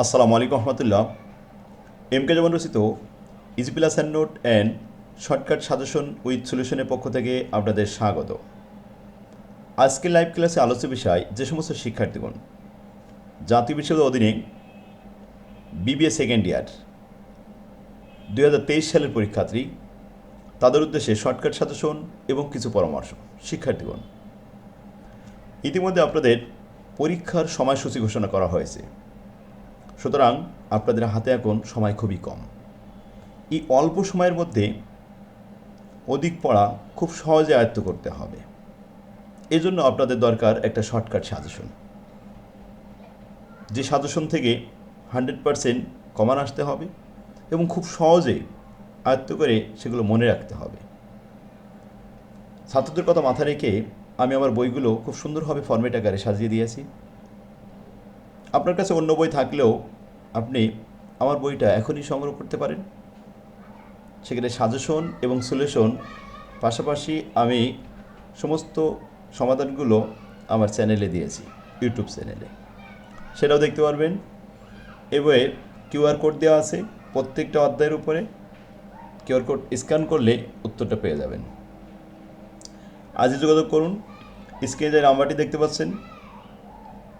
আসসালামু আলাইকুম রহমতুল্লাহ। M K যেমন রচিত easy plus and note and shortcut suggestion with সলিউশনের পক্ষ থেকে আপনাদের স্বাগত। আজকের লাইভ ক্লাসে আলোচ্য বিষয় যে সমস্ত শিক্ষার্থীগণ, জাতীয় বিশ্ববিদ্যালয়ের অধীনে বিবিএ সেকেন্ড ইয়ার দুই হাজার তেইশ সালের পরীক্ষার্থী, তাদের উদ্দেশ্যে শর্টকাট সাজেশন এবং কিছু পরামর্শ, শিক্ষার্থীগণ। ইতিমধ্যে আপনাদের পরীক্ষার সময়সূচি ঘোষণা করা হয়েছে। সুতরাং আপনাদের হাতে এখন সময় খুবই কম। এই অল্প সময়ের মধ্যে অধিক পড়া খুব সহজে আয়ত্ত করতে হবে। এজন্য আপনাদের দরকার একটা শর্টকাট সাজেশন যে সাজেশন থেকে হান্ড্রেড পারসেন্ট কমান আসতে হবে এবং খুব সহজে আয়ত্ত করে সেগুলো মনে রাখতে হবে। ছাত্রদের কথা মাথায় রেখে আমি আমার বইগুলো খুব সুন্দরভাবে ফর্মেট আকারে সাজিয়ে দিয়েছি। আপনার কাছে অন্য বই থাকলেও আপনি আমার বইটা এখনই সংগ্রহ করতে পারেন। সেখানে সাজেশন এবং সলিউশন পাশাপাশি আমি সমস্ত সমাধানগুলো আমার চ্যানেলে দিয়েছি, ইউটিউব চ্যানেলে। সেটাও দেখতে পারবেন। এ বইয়ে কিউআর কোড দেওয়া আছে প্রত্যেকটা অধ্যায়ের উপরে। কিউআর কোড স্ক্যান করলে উত্তরটা পেয়ে যাবেন। আজই যোগাযোগ করুন। স্ক্রিনে যে নাম্বারটি দেখতে পাচ্ছেন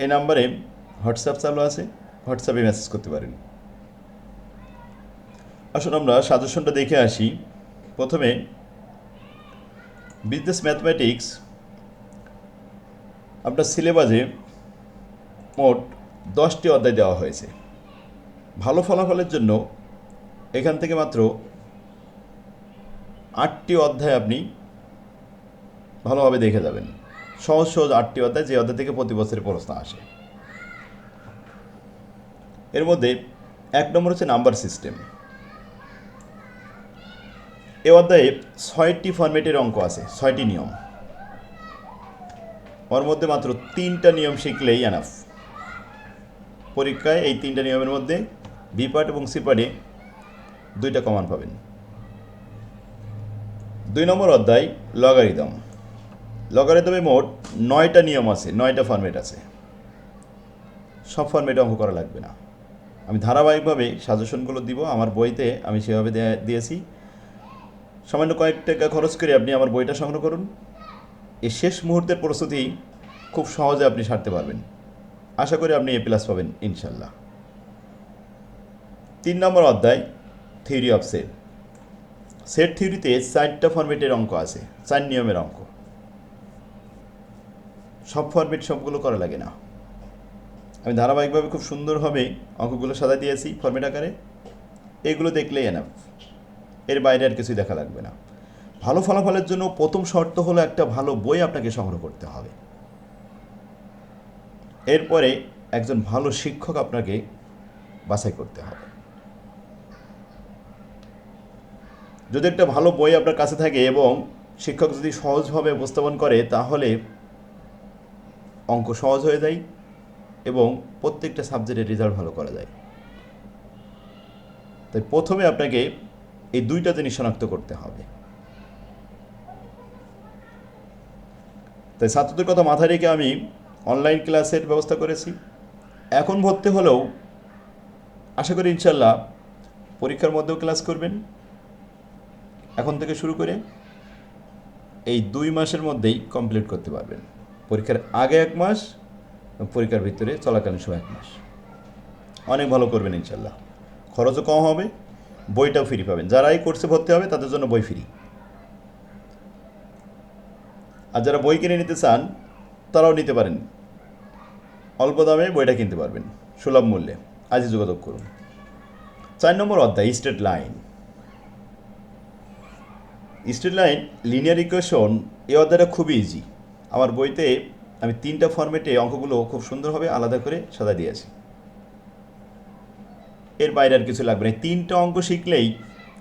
এই নাম্বারে হোয়াটসঅ্যাপ চালু আছে। হোয়াটসঅ্যাপে মেসেজ করতে পারেন। আসুন আমরা সাজেশনটা দেখে আসি। প্রথমে বিজনেস ম্যাথমেটিক্স আপনার সিলেবাসে মোট দশটি অধ্যায় দেওয়া হয়েছে। ভালো ফলাফলের জন্য এখান থেকে মাত্র আটটি অধ্যায় আপনি ভালোভাবে দেখে যাবেন। সহজ সহজ আটটি অধ্যায় যে অধ্যায় থেকে প্রতি বছরের প্রশ্ন আসে। এর মধ্যে এক নম্বর হচ্ছে নাম্বার সিস্টেম। এ অধ্যায়ে ছয়টি ফরম্যাটের অঙ্ক আছে, ছয়টি নিয়ম। ওর মধ্যে মাত্র তিনটা নিয়ম শিখলেই এনাফ পরীক্ষায় এই তিনটা নিয়মের মধ্যে বি পার্ট এবং সি পার্টে দুইটা কমান পাবেন। দুই নম্বর অধ্যায় লগারিদম। লগারিদমে মোট নয়টা নিয়ম আছে, নয়টা ফরম্যাট আছে। সব ফরম্যাটে অঙ্ক করা লাগবে না। আমি ধারাবাহিকভাবে সাজেশনগুলো দিব, আমার বইতে আমি সেভাবে দেয়া- দিয়েছি। সামান্য কয়েক টাকা খরচ করে আপনি আমার বইটা সংগ্রহ করুন। এই শেষ মুহূর্তের প্রস্তুতি খুব সহজে আপনি সারতে পারবেন। আশা করি আপনি এ প্লাস পাবেন, ইনশাল্লাহ। তিন নম্বর অধ্যায়, থিওরি অফ সেট। সেট থিওরিতে চারটা ফরম্যাটের অঙ্ক আছে, চার নিয়মের অঙ্ক। সব ফরম্যাট সবগুলো করা লাগে না। আমি ধারাবাহিকভাবে খুব সুন্দরভাবে অঙ্কগুলো সাজা দিয়েছি ফরম্যাট আকারে। এগুলো দেখলেই এনাফ এর বাইরে আর কিছুই দেখা লাগবে না। ভালো ফলাফলের জন্য প্রথম শর্ত হলো একটা ভালো বই আপনাকে সংগ্রহ করতে হবে। এরপরে একজন ভালো শিক্ষক আপনাকে বাছাই করতে হবে। যদি একটা ভালো বই আপনার কাছে থাকে এবং শিক্ষক যদি সহজভাবে উপস্থাপন করে, তাহলে অঙ্ক সহজ হয়ে যায়। এবং প্রত্যেকটা সাবজেক্টের রেজাল্ট ভালো করা যায়। তাই প্রথমে আপনাকে এই দুইটা জিনিস শনাক্ত করতে হবে। তাই ছাত্রদের কথা মাথায় রেখে আমি অনলাইন ক্লাসের ব্যবস্থা করেছি। এখন ভর্তি হলেও আশা করি ইনশাল্লাহ পরীক্ষার মধ্যেও ক্লাস করবেন। এখন থেকে শুরু করে এই দুই মাসের মধ্যেই কমপ্লিট করতে পারবেন। পরীক্ষার আগে এক মাস পরীক্ষার ভিতরে চলাকালীন সময় এক মাস। অনেক ভালো করবেন ইনশাল্লাহ খরচও কম হবে, বইটাও ফ্রি পাবেন। যারা এই কোর্সে ভর্তি হবে, তাদের জন্য বই ফ্রি আর যারা বই কিনে নিতে চান, তারাও নিতে পারেন। অল্প দামে বইটা কিনতে পারবেন, সুলভ মূল্যে। আজই যোগাযোগ করুন। চার নম্বর অধ্যায় straight line straight line linear equation এই অধ্যায়টা খুবই ইজি আমার বইতে আমি তিনটা ফরম্যাটে অঙ্কগুলো খুব সুন্দরভাবে আলাদা করে সাজা দিয়েছি এর বাইরে আর কিছু লাগবে না। তিনটা অঙ্ক শিখলেই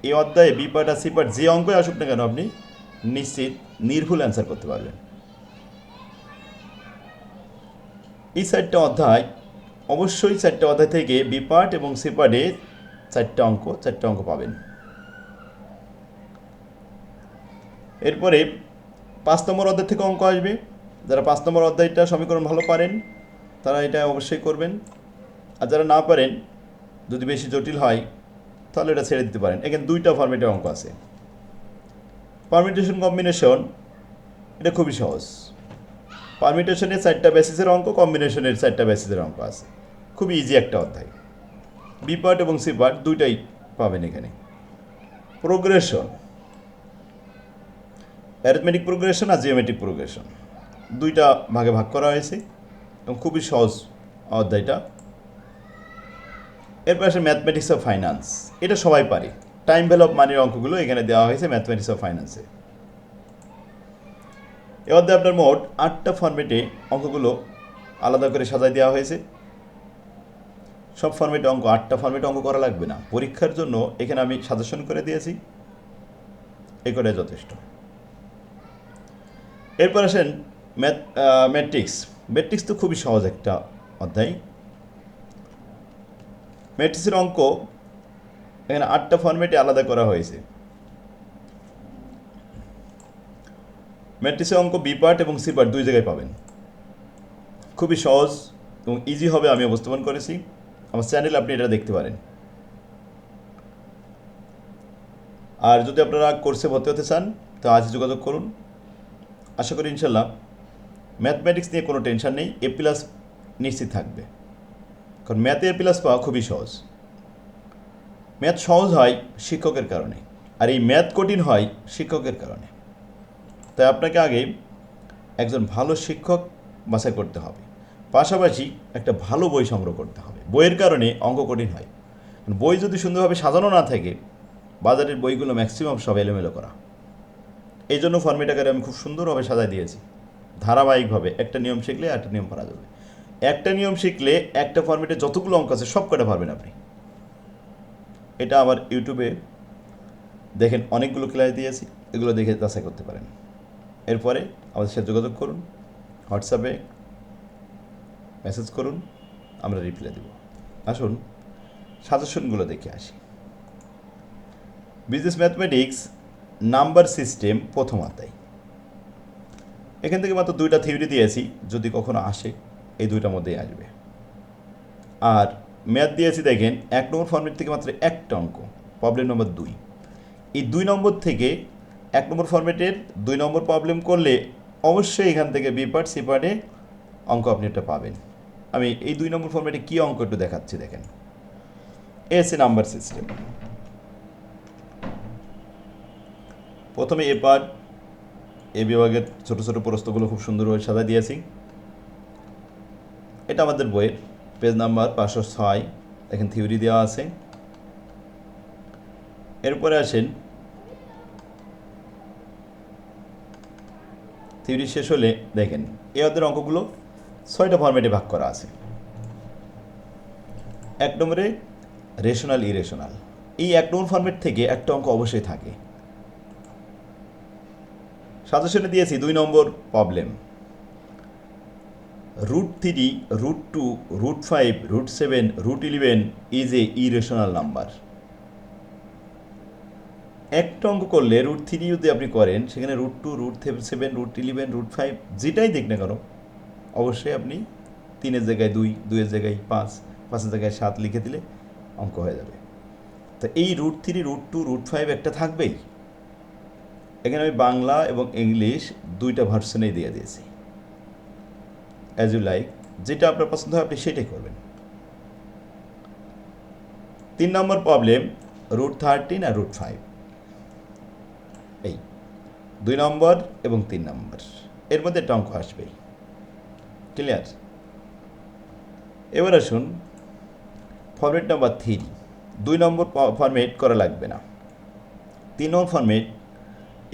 এই অধ্যায়ে বি পার্ট আর সি পার্ট যে অঙ্কই আসুক না কেন আপনি নিশ্চিত নির্ভুল অ্যান্সার করতে পারবেন। এই চারটা অধ্যায়, অবশ্যই চারটে অধ্যায় থেকে বি পার্ট এবং সি পার্টে চারটা অঙ্ক, চারটে অঙ্ক পাবেন। এরপরে পাঁচ নম্বর অধ্যায় থেকে অঙ্ক আসবে। যারা পাঁচ নম্বর অধ্যায়টা সমীকরণ ভালো পারেন, তারা এটা অবশ্যই করবেন। আর যারা না পারেন, যদি বেশি জটিল হয়, তাহলে এটা ছেড়ে দিতে পারেন। এখানে দুইটা ফর্মেটের অঙ্ক আছে। পারমিটেশন কম্বিনেশন এটা খুবই সহজ। পারমিটেশনের চারটা বেসিসের অঙ্ক কম্বিনেশনের চারটা বেসিসের অঙ্ক আছে। খুবই ইজি একটা অধ্যায়। বি পার্ট এবং সি পার্ট দুইটাই পাবেন এখানে। প্রোগ্রেশন অ্যারিথমেটিক প্রোগ্রেশন আর জিওমেট্রিক প্রোগ্রেশন দুইটা ভাগে ভাগ করা হয়েছে এবং খুবই সহজ অধ্যায়টা এরপর আসে ম্যাথমেটিক্স অফ ফাইন্যান্স এটা সবাই পারে। টাইম ভ্যালু অফ মানির অঙ্কগুলো এখানে দেওয়া হয়েছে ম্যাথমেটিক্স অফ ফাইন্যান্সে এ। অধ্যায়ে আপনার মোট আটটা ফর্মেটে অঙ্কগুলো আলাদা করে সাজায় দেওয়া হয়েছে। সব ফর্মেটে অঙ্ক, আটটা ফর্মেটে অঙ্ক করা লাগবে না। পরীক্ষার জন্য এখানে আমি সাজেশন করে দিয়েছি। এই করে যথেষ্ট। এরপর আসেন ম্যাথ ম্যাট্রিক্স। ম্যাট্রিক্স তো খুবই সহজ একটা অধ্যায়। ম্যাট্রিক্সের অঙ্ক এখানে আটটা ফর্মেটে আলাদা করা হয়েছে। ম্যাট্রিক্সের অঙ্ক বি পার্ট এবং সি পার্ট দুই জায়গায় পাবেন। খুবই সহজ এবং ইজি হবে আমি উপস্থাপন করেছি। আমার চ্যানেল আপনি এটা দেখতে পারেন। আর যদি আপনারা কোর্সে ভর্তি হতে চান, তো আজ যোগাযোগ করুন। আশা করি ইনশাল্লাহ ম্যাথমেটিক্স নিয়ে কোনো টেনশন নেই, এ প্লাস নিশ্চিত থাকবে। কারণ ম্যাথে এ প্লাস পাওয়া খুবই সহজ। ম্যাথ সহজ হয় শিক্ষকের কারণে, আর এই ম্যাথ কঠিন হয় শিক্ষকের কারণে। তাই আপনাকে আগে একজন ভালো শিক্ষক বাছাই করতে হবে। পাশাপাশি একটা ভালো বই সংগ্রহ করতে হবে। বইয়ের কারণে অঙ্ক কঠিন হয়। বই যদি সুন্দরভাবে সাজানো না থাকে, বাজারের বইগুলো ম্যাক্সিমাম সব এলোমেলো করা। এই জন্য ফর্মেট আকারে আমি খুব সুন্দরভাবে সাজাই দিয়েছি। ধারাবাহিকভাবে একটা নিয়ম শিখলে একটা নিয়ম পারা যাবে। একটা নিয়ম শিখলে একটা ফর্মেটে যতগুলো অঙ্ক আছে সব কটা পারবেন আপনি। এটা আমার ইউটিউবে দেখেন, অনেকগুলো ক্লাস দিয়েছি, এগুলো দেখে যাচাই করতে পারেন। এরপরে আমাদের সাথে যোগাযোগ করুন হোয়াটসঅ্যাপে মেসেজ করুন, আমরা রিপ্লাই দেব। আসুন সাজেশনগুলো দেখে আসি। বিজনেস ম্যাথমেটিক্স নাম্বার সিস্টেম প্রথম অধ্যায়। এখান থেকে মাত্র দুইটা থিওরি দিয়েছি, যদি কখনো আসে, এই দুইটার মধ্যেই আসবে। আর ম্যাথ দিয়েছি দেখেন, এক নম্বর ফর্মেট থেকে মাত্র একটা অঙ্ক প্রবলেম নম্বর দুই। এই দুই নম্বর থেকে এক নম্বর ফর্মেটের দুই নম্বর প্রবলেম করলে অবশ্যই এখান থেকে বি পার্ট সি পার্টে অঙ্ক আপনি একটা পাবেন। আমি এই দুই নম্বর ফর্মেটে কী অঙ্ক একটু দেখাচ্ছি, দেখেন। এসে নাম্বার সিস্টেম প্রথমে এ পার্ট এ বিভাগের ছোট ছোট প্রস্তগুলো খুব সুন্দরভাবে সাজা দিয়েছি। এটা আমাদের বইয়ের। পেজ নাম্বার পাঁচশো ছয় দেখেন থিওরি দেওয়া আছে। এরপরে আসেন, থিওরি শেষ হলে দেখেন এ অধ্যায়ের অঙ্কগুলো ছয়টা ফর্মেটে ভাগ করা আছে। এক নম্বরে রেশনাল ইরেশনাল এই এক নম্বর ফর্মেট থেকে একটা অঙ্ক অবশ্যই থাকে। সাজেশনে দিয়েছি, দুই নম্বর problem root three root two root five root seven root eleven is a irrational number একটা অঙ্ক করলে রুট থ্রি যদি আপনি করেন, সেখানে root two root seven root eleven root five যেটাই দেখ না কেন, অবশ্যই আপনি তিনের জায়গায় দুই, দুইয়ের জায়গায় পাঁচ, পাঁচের জায়গায় সাত লিখে দিলে অঙ্ক হয়ে যাবে। তো এই root three root two root five একটা থাকবেই। এখানে আমি বাংলা এবং ইংলিশ দুইটা ভার্সনেই দিয়ে দিয়েছি। অ্যাজ ইউ লাইক যেটা আপনার পছন্দ হয় আপনি সেটাই করবেন। তিন নম্বর প্রবলেম রুট থার্টিন আর রুট ফাইভ এই, দুই নম্বর এবং তিন নম্বর। এর মধ্যে একটা অঙ্ক আসবেই ক্লিয়ার এবার আসুন ফরম্যাট নাম্বার থ্রি দুই নম্বর ফরম্যাট করা লাগবে না। তিন নম্বর format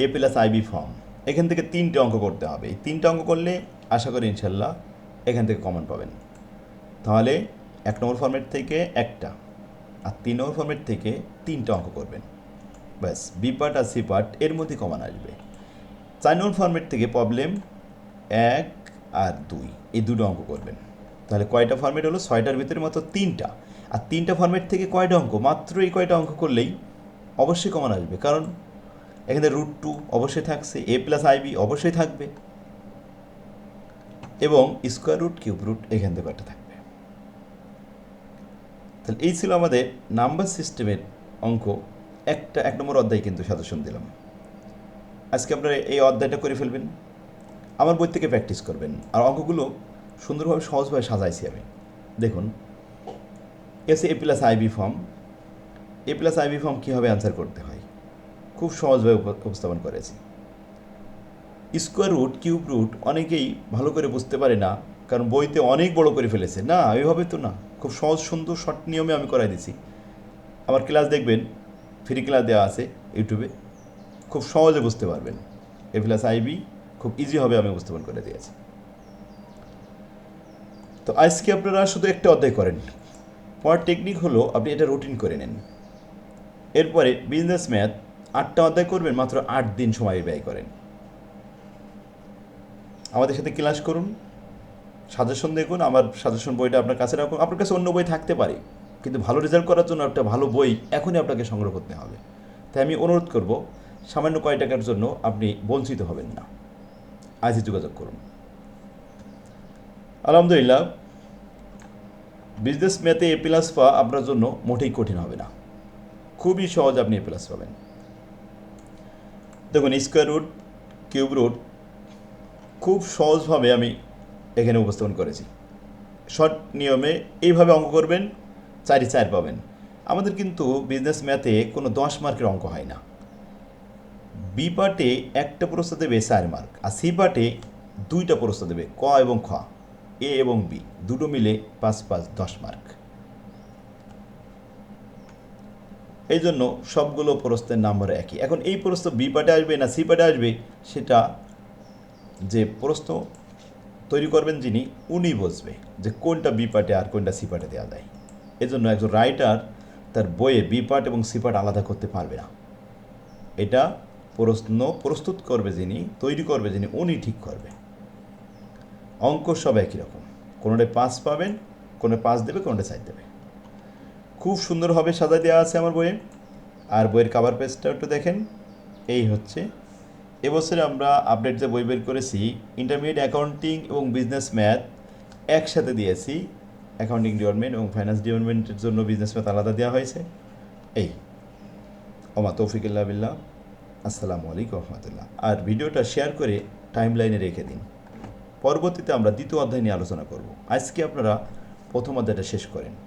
A plus I B form এখান থেকে তিনটে অঙ্ক করতে হবে। এই তিনটে অঙ্ক করলে আশা করি ইনশাল্লাহ এখান থেকে কমন পাবেন। তাহলে এক নম্বর ফর্মেট থেকে একটা আর তিন নম্বর ফর্মেট থেকে তিনটে অঙ্ক করবেন। ব্যাস বি পার্ট আর সি পার্ট এর মধ্যে কমন আসবে। চার নম্বর ফর্মেট থেকে প্রবলেম এক আর দুই। এই দুটো অঙ্ক করবেন। তাহলে কয়টা ফর্মেট হলো? ছয়টার ভিতরে মাত্র তিনটা। আর তিনটা ফর্মেট থেকে কয়টা অঙ্ক? মাত্র এই কয়টা অঙ্ক করলেই অবশ্যই কমন আসবে। কারণ এখানে রুট টু অবশ্যই থাকছে এ প্লাস আইবি অবশ্যই থাকবে এবং স্কোয়ার রুট কিউব রুট এখান থেকে একটা থাকবে। তাহলে এই ছিল আমাদের নাম্বার সিস্টেমের অঙ্ক। একটা, এক নম্বর অধ্যায় কিন্তু সাজেশন দিলাম। আজকে আপনারা এই অধ্যায়টা করে ফেলবেন, আমার বই থেকে প্র্যাকটিস করবেন। আর অঙ্কগুলো সুন্দরভাবে সহজভাবে সাজাইছি আমি। দেখুন, এসে A plus I B form A plus I B form কীভাবে অ্যান্সার করতে হয়? খুব সহজভাবে উপস্থাপন করেছি। স্কোয়ার রুট কিউব রুট অনেকেই ভালো করে বুঝতে পারে না, কারণ বইতে অনেক বড় করে ফেলেছে। না এইভাবে তো না। খুব সহজ, সুন্দর শর্ট নিয়মে আমি করাই দিছি। আমার ক্লাস দেখবেন ফ্রি ক্লাস দেওয়া আছে ইউটিউবে খুব সহজে বুঝতে পারবেন। এ প্লাস আইবি খুব ইজি হবে আমি উপস্থাপন করে দিয়েছি। তো আজকে আপনারা শুধু একটা অধ্যায় করেন। পর টেকনিক হলো আপনি এটা রুটিন করে নেন। এরপরে বিজনেস ম্যাথ আটটা অধ্যায় করবেন, মাত্র আট দিন সময় ব্যয় করেন। আমাদের সাথে ক্লাস করুন, সাজেশন দেখুন, আমার সাজেশন বইটা আপনার কাছে রাখুন, আপনার কাছে অন্য বই থাকতে পারে, কিন্তু ভালো রেজাল্ট করার জন্য একটা ভালো বই এখনই আপনাকে সংগ্রহ করতে হবে। তাই আমি অনুরোধ করব, সামান্য কয় টাকার জন্য আপনি বঞ্চিত হবেন না। আজই যোগাযোগ করুন। আলহামদুলিল্লাহ বিজনেস ম্যাথে এ প্লাস পাওয়া আপনার জন্য মোটেই কঠিন হবে না। খুবই সহজ আপনি এ প্লাস পাবেন। দেখুন স্কোয়ার রুট কিউব রুট খুব সহজভাবে আমি এখানে উপস্থাপন করেছি। শর্ট নিয়মে এইভাবে অঙ্ক করবেন, চারি চার পাবেন। আমাদের কিন্তু বিজনেস ম্যাথে কোনো দশ মার্কের অঙ্ক হয় না। বি পার্টে একটা প্রশ্ন দেবে চার মার্ক আর সি পার্টে দুইটা প্রশ্ন দেবে ক এবং খ এ এবং বি দুটো মিলে পাঁচ পাঁচ দশ মার্ক এই জন্য সবগুলো প্রশ্নের নাম্বার একই। এখন এই প্রশ্ন বি পার্টে আসবে না সি পার্টে আসবে, সেটা যে প্রশ্ন তৈরি করবেন যিনি, উনি বসবে যে কোনটা বি পার্টে আর কোনটা সি পার্টে দেওয়া যায়। এজন্য একজন রাইটার তার বইয়ে বি পার্ট এবং সি পার্ট আলাদা করতে পারবে না। এটা প্রশ্ন প্রস্তুত করবে যিনি, তৈরি করবে যিনি, উনি ঠিক করবে। অঙ্ক সব একই রকম। কোনোটায় পাঁচ পাবেন কোনো পাঁচ দেবে কোনোটা চার দেবে। খুব সুন্দরভাবে সাজা দেওয়া আছে আমার বইয়ে। আর বইয়ের কাভার পেজটা একটু দেখেন। এই হচ্ছে। এবছরে আমরা আপডেট যে বই বের করেছি ইন্টারমিডিয়েট অ্যাকাউন্টিং এবং বিজনেস ম্যাথ একসাথে দিয়েছি। অ্যাকাউন্টিং ডিপার্টমেন্ট এবং ফাইন্যান্স ডিপার্টমেন্টের জন্য বিজনেস ম্যাথ আলাদা দেওয়া হয়েছে। এই। ওমা তৌফিকুল্লাহ বিল্লাহ। আসসালামু আলাইকুম রহমতুল্লাহ। আর ভিডিওটা শেয়ার করে টাইম লাইনে রেখে দিন। পরবর্তীতে আমরা দ্বিতীয় অধ্যায় নিয়ে আলোচনা করব। আজকে আপনারা প্রথম অধ্যায়টা শেষ করেন।